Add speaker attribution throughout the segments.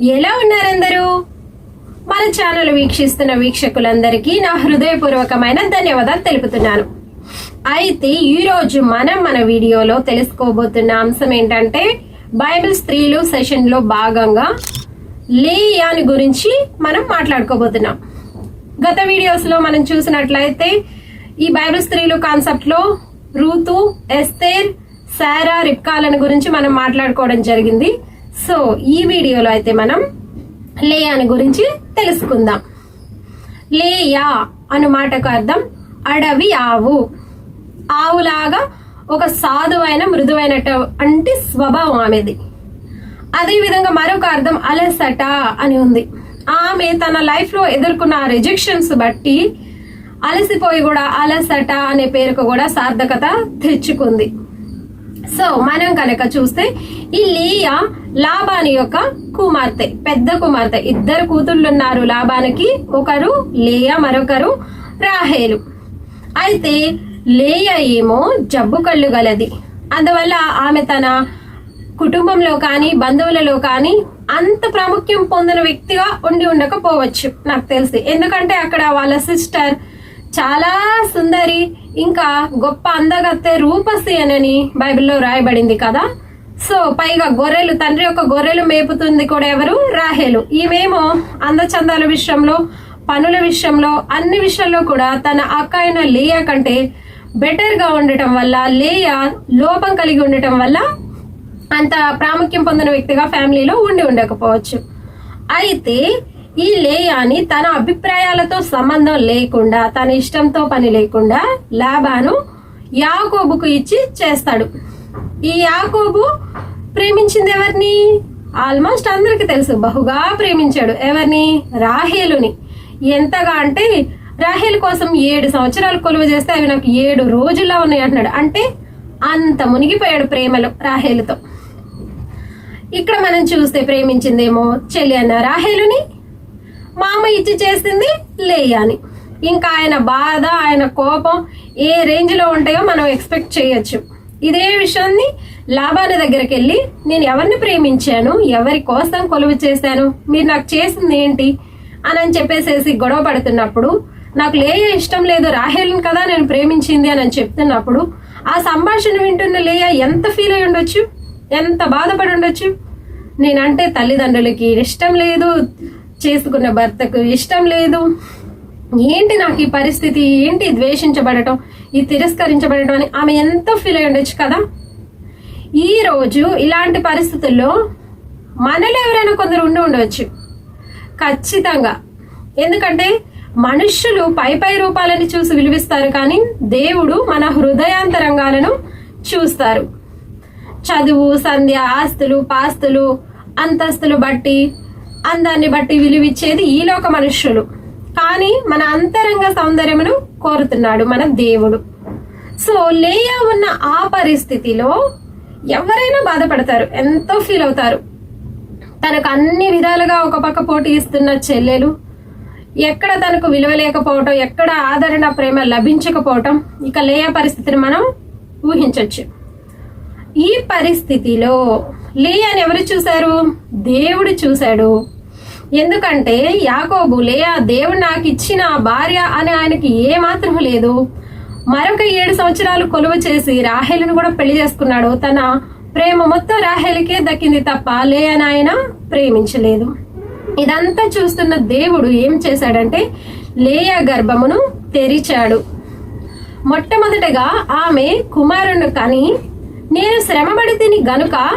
Speaker 1: ఎలా ఉన్నారందరూ? మన ఛానల్ వీక్షిస్తున్న వీక్షకులందరికీ నా హృదయపూర్వకమైన ధన్యవాదాలు తెలుపుతున్నాను. అయితే ఈరోజు మనం మన వీడియోలో తెలుసుకోబోతున్న అంశం ఏంటంటే బైబిల్ స్త్రీలు సెషన్లో భాగంగా లేయాని గురించి మనం మాట్లాడుకోబోతున్నాం. గత వీడియోస్లో మనం చూసినట్లయితే ఈ బైబిల్ స్త్రీలు కాన్సెప్ట్లో రూతు ఎస్తేర్ సారా రిక్కాలను గురించి మనం మాట్లాడుకోవడం జరిగింది. సో ఈ వీడియోలో అయితే మనం లేయాని గురించి తెలుసుకుందాం. లేయా అను మాటకు అర్థం అడవి ఆవు. ఆవులాగా ఒక సాధువైన మృదువైన అంటే స్వభావం ఆమెది. అదేవిధంగా మరొక అర్థం అలసట అని ఉంది. ఆమె తన లైఫ్లో ఎదుర్కొన్న రిజెక్షన్స్ బట్టి అలసిపోయి కూడా అలసట అనే పేరుకు కూడా సార్థకత తెచ్చుకుంది. సో మనం కనుక చూస్తే ఈ లియా లాబాని యొక్క కుమార్తె పెద్ద కుమార్తె. ఇద్దరు కూతుళ్ళు ఉన్నారు లాబానికి ఒకరు లేయా మరొకరు రాహేలు. అయితే లేయ ఏమో జబ్బు కళ్ళు గలది. అందువల్ల ఆమె తన కుటుంబంలో కానీ బంధువులలో కానీ అంత ప్రాముఖ్యం పొందిన వ్యక్తిగా ఉండి ఉండకపోవచ్చు నాకు తెలిసి. ఎందుకంటే అక్కడ వాళ్ళ సిస్టర్ చాలా సుందరి ఇంకా గొప్ప అందగత్తె రూపసి అనని బైబిల్లో రాయబడింది కదా. సో పైగా గొర్రెలు తండ్రి యొక్క గొర్రెలు మేపుతుంది కూడా ఎవరు? రాహేలు. ఈమెమో అందచందాల విషయంలో పనుల విషయంలో అన్ని విషయంలో కూడా తన అక్క అయిన లేయా కంటే బెటర్గా ఉండటం వల్ల లేయా లోపం కలిగి ఉండటం వల్ల అంత ప్రాముఖ్యం పొందిన వ్యక్తిగా ఫ్యామిలీలో ఉండి ఉండకపోవచ్చు. అయితే ఈ లేయాని తన అభిప్రాయాలతో సంబంధం లేకుండా తన ఇష్టంతో పని లేకుండా లాభాను యాకోబుకు ఇచ్చి చేస్తాడు. ఈ యాకోబు ప్రేమించింది ఎవరిని? ఆల్మోస్ట్ అందరికి తెలుసు. బహుగా ప్రేమించాడు ఎవరిని? రాహేలుని. ఎంతగా అంటే రాహేల్ కోసం ఏడు సంవత్సరాలు కొలువ చేస్తే అవి నాకు ఏడు రోజుల్లో ఉన్నాయి అంటున్నాడు. అంటే అంత మునిగిపోయాడు ప్రేమలో రాహేలుతో. ఇక్కడ మనం చూస్తే ప్రేమించిందేమో చెల్లి అన్న రాహేలుని. మా అమ్మ ఇచ్చి చేసింది లేయాని. ఇంకా ఆయన బాధ ఆయన కోపం ఏ రేంజ్లో ఉంటాయో మనం ఎక్స్పెక్ట్ చేయొచ్చు. ఇదే విషయాన్ని లాభాల దగ్గరికి వెళ్ళి నేను ఎవరిని ప్రేమించాను ఎవరి కోసం కొలువు చేశాను మీరు నాకు చేసింది ఏంటి అని అని చెప్పేసేసి గొడవ పడుతున్నప్పుడు నాకు లేయ ఇష్టం లేదు రాహేల్ని కదా నేను ప్రేమించింది అని చెప్తున్నప్పుడు ఆ సంభాషణ వింటున్న లేయ ఎంత ఫీల్ అయి ఉండొచ్చు? ఎంత బాధపడి ఉండొచ్చు? నేనంటే తల్లిదండ్రులకి ఇష్టం లేదు చేసుకున్న భర్తకు ఇష్టం లేదు. ఏంటి నాకు ఈ పరిస్థితి? ఏంటి ద్వేషించబడటం? ఈ తిరస్కరించబడటం అని ఆమె ఎంతో ఫీల్ అయి ఉండొచ్చు కదా? ఈ రోజు ఇలాంటి పరిస్థితుల్లో మనలో ఎవరైనా కొందరు ఉండి ఉండవచ్చు ఖచ్చితంగా. ఎందుకంటే మనుష్యులు పై పై రూపాలని చూసి విలువిస్తారు కానీ దేవుడు మన హృదయాంతరంగాలను చూస్తారు. చదువు సంధ్య ఆస్తులు పాస్తులు అంతస్తులు బట్టి అందాన్ని బట్టి విలువిచ్చేది ఈ లోక మనుష్యులు. కానీ మన అంతరంగ సౌందర్యమును కోరుతున్నాడు మన దేవుడు. సో లేయా ఉన్న ఆ పరిస్థితిలో ఎవరైనా బాధపడతారు ఎంతో ఫీల్ అవుతారు. తనకు అన్ని విధాలుగా ఒక పక్క పోటీ ఇస్తున్న చెల్లెలు ఎక్కడ తనకు విలువ లేకపోవటం ఎక్కడ ఆదరణ ప్రేమ లభించకపోవటం ఇక లేయా పరిస్థితిని మనం ఊహించవచ్చు ఈ పరిస్థితిలో లేయాని ఎవరు చూశారు? దేవుడు చూశాడు. ఎందుకంటే యాకోబు లేయా దేవుడు నాకు ఇచ్చిన భార్య అని ఆయనకి ఏ లేదు. మరొక ఏడు సంవత్సరాలు కొలువ చేసి రాహేలును కూడా పెళ్ళి చేసుకున్నాడు. తన ప్రేమ మొత్తం రాహేలికే దక్కింది తప్ప లేయని ఆయన ప్రేమించలేదు. ఇదంతా చూస్తున్న దేవుడు ఏం చేశాడంటే లేయా గర్భమును తెరిచాడు. మొట్టమొదటగా ఆమె కుమారుణ్ణి కని నేను శ్రమపడి తిని గనుక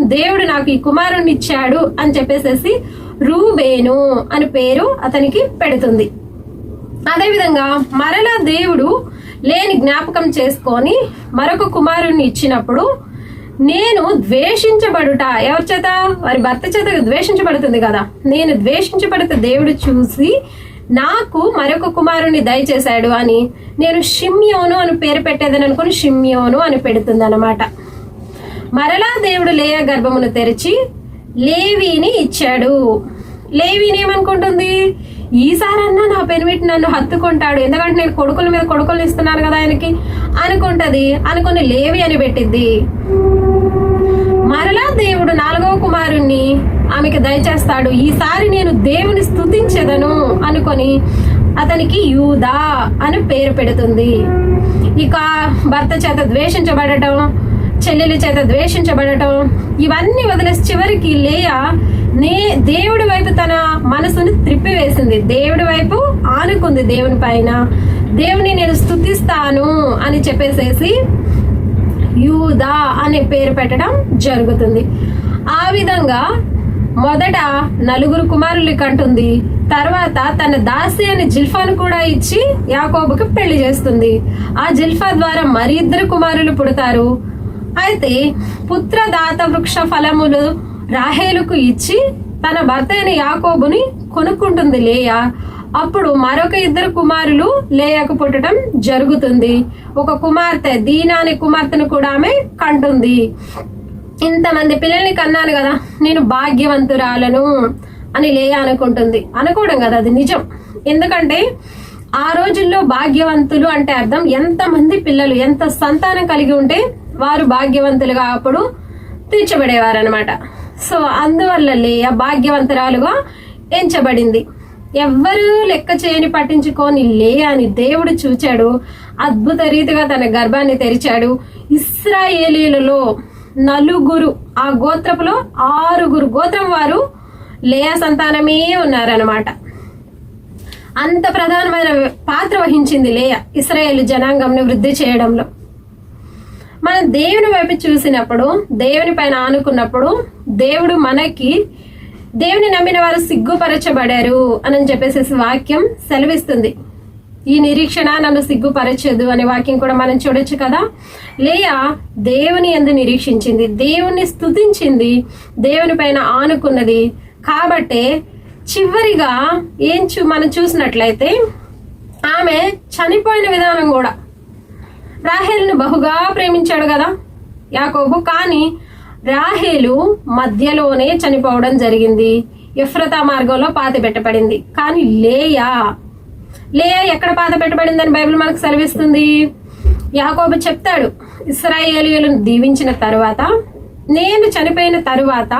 Speaker 1: దేవుడు నాకు ఈ కుమారుణ్ణి ఇచ్చాడు అని చెప్పేసేసి రూబేను అని పేరు అతనికి పెడుతుంది. అదేవిధంగా మరలా దేవుడు లేని జ్ఞాపకం చేసుకొని మరొక కుమారుణ్ణి ఇచ్చినప్పుడు నేను ద్వేషించబడుట ఎవరి చేత? వారి భర్త చేత ద్వేషించబడుతుంది కదా. నేను ద్వేషించబడితే దేవుడు చూసి నాకు మరొక కుమారుని దయచేశాడు అని నేను షిమ్యోను అని పేరు పెట్టేదని అనుకుని షిమ్యోను అని పెడుతుంది అనమాట మరలా దేవుడు లేయ గర్భమును తెరిచి లేవిని ఇచ్చాడు. లేవిని ఏమనుకుంటుంది? ఈసారన్నా నా పెనిమిటి నన్ను హత్తుకుంటాడు. ఎందుకంటే నేను కొడుకుల మీద కొడుకులు ఇస్తున్నాను కదా ఆయనకి. అనుకుంటది. అనుకుని లేవి అని పెట్టింది మరలా దేవుడు నాలుగవ కుమారుణ్ణి ఆమెకి దయచేస్తాడు. ఈసారి నేను దేవుని స్థుతించదను అనుకొని అతనికి యూదా అని పేరు పెడుతుంది. ఇక భర్త చేత ద్వేషించబడటం చెల్లెలి చేత ద్వేషించబడటం ఇవన్నీ వదిలేసి చివరికి లేయ? నే దేవుడి వైపు తన మనసుని త్రిప్పివేసింది. దేవుడి వైపు ఆనుకుంది దేవుని పైన. దేవుని నేను స్తుతిస్తాను అని చెప్పేసేసి యూదా అనే పేరు పెట్టడం జరుగుతుంది. ఆ విధంగా మొదట నలుగురు కుమారులు కంటుంది. తర్వాత తన దాసి అని జిల్ఫాను కూడా ఇచ్చి యాకోబుకి పెళ్ళి చేస్తుంది. ఆ జిల్ఫా ద్వారా మరి ఇద్దరు కుమారులు పుడతారు. అయితే పుత్రదాత వృక్ష ఫలములు రాహేలుకు ఇచ్చి తన భర్త అయిన యాకోబుని కొనుక్కుంటుంది లేయా. అప్పుడు మరొక ఇద్దరు కుమారులు లేయకు పుట్టడం జరుగుతుంది. ఒక కుమార్తె దీనా అనే కుమార్తెను కూడా ఆమె కంటుంది. ఇంతమంది పిల్లల్ని కన్నాను కదా నేను భాగ్యవంతురాలను అని లేయ అనుకుంటుంది. అనుకోవడం కదా అది నిజం. ఎందుకంటే ఆ రోజుల్లో భాగ్యవంతులు అంటే అర్థం ఎంతమంది పిల్లలు ఎంత సంతానం కలిగి ఉంటే వారు భాగ్యవంతులుగా అప్పుడు తీర్చబడేవారు అనమాట సో అందువల్ల లేయ భాగ్యవంతురాలుగా ఎంచబడింది. ఎవ్వరూ లెక్క చేయని పట్టించుకొని లే అని దేవుడు చూచాడు. అద్భుత రీతిగా తన గర్భాన్ని తెరిచాడు. ఇస్రాయేలీలలో నలుగురు ఆ గోత్రపులో ఆరుగురు గోత్రం వారు లేయ సంతానమే ఉన్నారనమాట అంత ప్రధానమైన పాత్ర వహించింది లేయ ఇస్రాయేల్ జనాంగంను వృద్ధి చేయడంలో. మనం దేవుని వైపు చూసినప్పుడు దేవుని పైన ఆనుకున్నప్పుడు దేవుడు మనకి దేవుని నమ్మిన వారు సిగ్గుపరచబడారు అని చెప్పేసి వాక్యం సెలవిస్తుంది. ఈ నిరీక్షణ నన్ను సిగ్గుపరచదు అనే వాక్యం కూడా మనం చూడొచ్చు కదా. లేయా దేవుని ఎందు నిరీక్షించింది దేవుణ్ణి స్థుతించింది దేవుని పైన ఆనుకున్నది. కాబట్టే చివరిగా ఏం చూ మనం చూసినట్లయితే ఆమె చనిపోయిన విధానం కూడా రాహేలును బహుగా ప్రేమించాడు కదా యాకోబు. కానీ రాహేలు మధ్యలోనే చనిపోవడం జరిగింది. ఎఫ్రతా మార్గంలో పాతి పెట్టబడింది. కానీ లేయా? లేయా ఎక్కడ పాత పెట్టబడిందని బైబిల్ మనకు సెలవిస్తుంది? యాకోబు చెప్తాడు ఇస్రాయేలీయులను దీవించిన తరువాత నేను చనిపోయిన తరువాత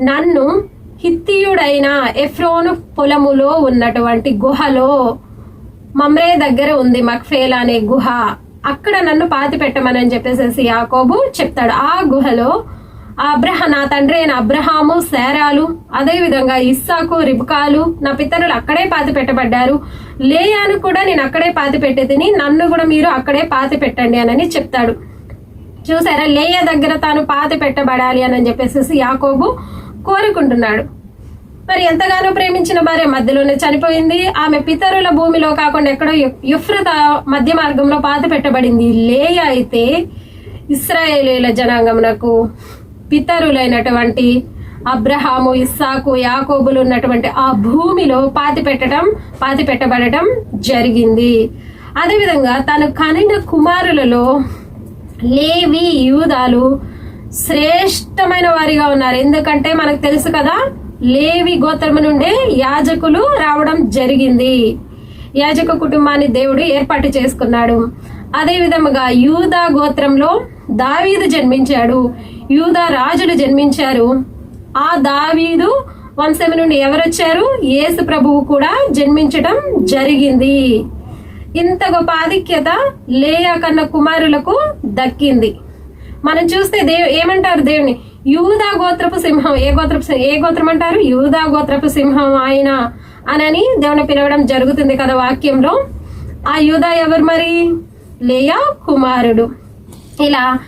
Speaker 1: నన్ను హిత్తియుడైన ఎఫ్రోను పొలములో ఉన్నటువంటి గుహలో మమ్రే దగ్గర ఉంది మక్ఫేల్ అనే గుహ. అక్కడ నన్ను పాతి పెట్టమని చెప్పేసి యాకోబు చెప్తాడు. ఆ గుహలో అబ్రహ నా తండ్రి అయిన అబ్రహాము శారాలు అదేవిధంగా ఇస్సాకు రిబుకాలు నా పితరులు అక్కడే పాతి పెట్టబడ్డారు. లేయాను కూడా నేను అక్కడే పాతి పెట్టేదిని నన్ను కూడా మీరు అక్కడే పాతి పెట్టండి అని చెప్తాడు. చూసారా? లేయ దగ్గర తాను పాతి పెట్టబడాలి అని చెప్పేసి యాకోబు కోరుకుంటున్నాడు. మరి ఎంతగానో ప్రేమించిన భార్య మధ్యలోనే చనిపోయింది. ఆమె పితరుల భూమిలో కాకుండా ఎక్కడో యుఫ్రత మధ్య మార్గంలో పాత పెట్టబడింది. లేయ అయితే ఇస్రాయేలీల జనాంగమునకు పితరులైనటువంటి అబ్రహాము ఇస్సాకు యాకోబులు ఉన్నటువంటి ఆ భూమిలో పాతి పెట్టడం పాతి పెట్టబడటం జరిగింది. అదేవిధంగా తను కనిన కుమారులలో లేవి యూదాలు శ్రేష్టమైన వారిగా ఉన్నారు. ఎందుకంటే మనకు తెలుసు కదా లేవి గోత్రము నుండే యాజకులు రావడం జరిగింది. యాజక కుటుంబాన్ని దేవుడు ఏర్పాటు చేసుకున్నాడు. అదే విధముగా యూదా గోత్రంలో దావీదు జన్మించాడు. యూదా రాజులు జన్మించారు. ఆ దావీదు వంశం నుండి ఎవరొచ్చారు? యేసు ప్రభువు కూడా జన్మించడం జరిగింది. ఇంత గొప్ప ఆధిక్యత లేయా కన్న కుమారులకు దక్కింది. మనం చూస్తే దేవు ఏమంటారు దేవుని? యూదా గోత్రపు సింహం. ఏ గోత్రపు ఏ గోత్రం అంటారు? యూదా గోత్రపు సింహం ఆయన అనని దేవుని పిలవడం జరుగుతుంది కదా వాక్యంలో. ఆ యూదా ఎవరు మరి? లేయా కుమారుడు. ఇలా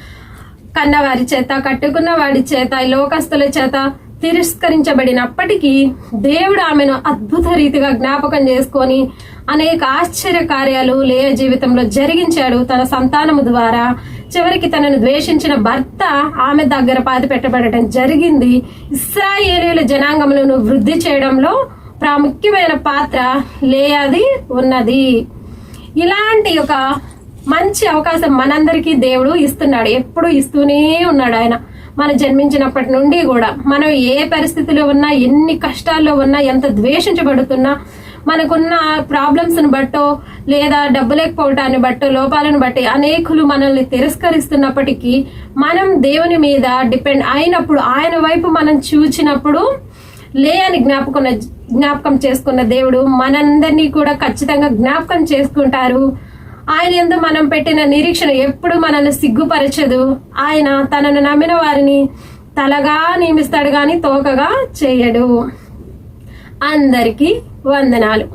Speaker 1: కన్నవారి చేత కట్టుకున్న వాడి చేత ఈ లోకస్తుల చేత తిరస్కరించబడినప్పటికీ దేవుడు ఆమెను అద్భుత రీతిగా జ్ఞాపకం చేసుకొని అనేక ఆశ్చర్య కార్యాలు లేయ జీవితంలో జరిగించాడు తన సంతానము ద్వారా. చివరికి తనను ద్వేషించిన భర్త ఆమె దగ్గర పాతి పెట్టబడటం జరిగింది. ఇస్రాయేలీల జనాంగములను వృద్ధి చేయడంలో ప్రాముఖ్యమైన పాత్ర లేయాది ఉన్నది. ఇలాంటి ఒక మంచి అవకాశం మనందరికీ దేవుడు ఇస్తున్నాడు. ఎప్పుడు ఇస్తూనే ఉన్నాడు ఆయన. మనం జన్మించినప్పటి నుండి కూడా మనం ఏ పరిస్థితిలో ఉన్నా ఎన్ని కష్టాల్లో ఉన్నా ఎంత ద్వేషించబడుతున్నా మనకున్న ప్రాబ్లమ్స్ని బట్టో లేదా డబ్బు లేకపోవటాన్ని బట్టో లోపాలను బట్టి అనేకులు మనల్ని తిరస్కరిస్తున్నప్పటికీ మనం దేవుని మీద డిపెండ్ అయినప్పుడు ఆయన వైపు మనం చూచినప్పుడు లే అని జ్ఞాపకం జ్ఞాపకం చేసుకున్న దేవుడు మనందరినీ కూడా ఖచ్చితంగా జ్ఞాపకం చేసుకుంటారు. ఆయన ఎందు మనం పెట్టిన నిరీక్షణ ఎప్పుడు మనల్ని సిగ్గుపరచదు. ఆయన తనను నమ్మిన వారిని తలగా నియమిస్తాడు కానీ తోకగా చేయడు. అందరికీ వందనాలు